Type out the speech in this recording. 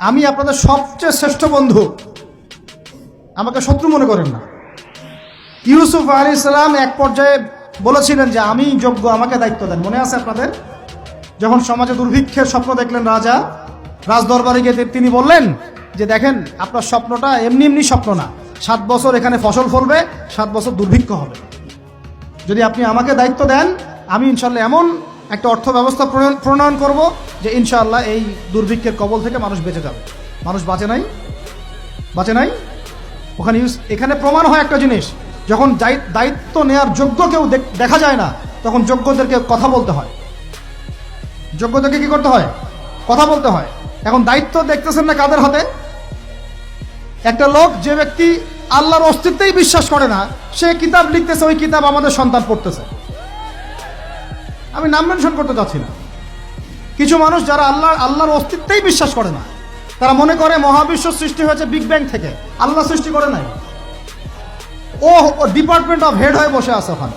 আমি আপনাদের সবচেয়ে শ্রেষ্ঠ বন্ধু। আমাকে শত্রু মনে করেন না। ইউসুফ আলী ইসলাম এক পর্যায়ে বলেছিলেন যে, আমি যোগ্য, আমাকে দায়িত্ব দেন। মনে আছে আপনাদের? যখন সমাজে দুর্ভিক্ষের স্বপ্ন দেখলেন রাজা, রাজদরবারে গিয়ে তিনি বললেন যে, দেখেন, আপনার স্বপ্নটা এমনি এমনি স্বপ্ন না। সাত বছর এখানে ফসল ফলবে, সাত বছর দুর্ভিক্ষ হবে। যদি আপনি আমাকে দায়িত্ব দেন, আমি ইনশাল্লাহ এমন একটা অর্থ ব্যবস্থা প্রণয়ন- করব যে ইনশাআল্লাহ এই দুর্ভিক্ষের কবল থেকে মানুষ বেঁচে যাবে। মানুষ বাঁচে নাই? বাঁচে নাই? ওখানে ইউজ এখানে প্রমাণ হয় একটা জিনিস, যখন দায়িত্ব নেয়ার যোগ্য কেউ দেখা যায় না, তখন যোগ্যদেরকে কথা বলতে হয়। যোগ্যদেরকে কি করতে হয়? কথা বলতে হয়। এখন দায়িত্ব দেখতেছেন না কাদের হাতে? একটা লোক যে ব্যক্তি আল্লাহর অস্তিত্বেই বিশ্বাস করে না, সে কিতাব লিখতেছে, ওই কিতাব আমাদের সন্তান পড়তেছে। আমি নাম মেনশন করতে চাচ্ছি না। কিছু মানুষ যারা আল্লাহ, আল্লাহর অস্তিত্বেই বিশ্বাস করে না, তারা মনে করে মহাবিশ্ব সৃষ্টি হয়েছে বিগ ব্যাং থেকে। আল্লাহ সৃষ্টি করে নাই। ও ডিপার্টমেন্ট অফ হেড হয়ে বসে আছে ওখানে।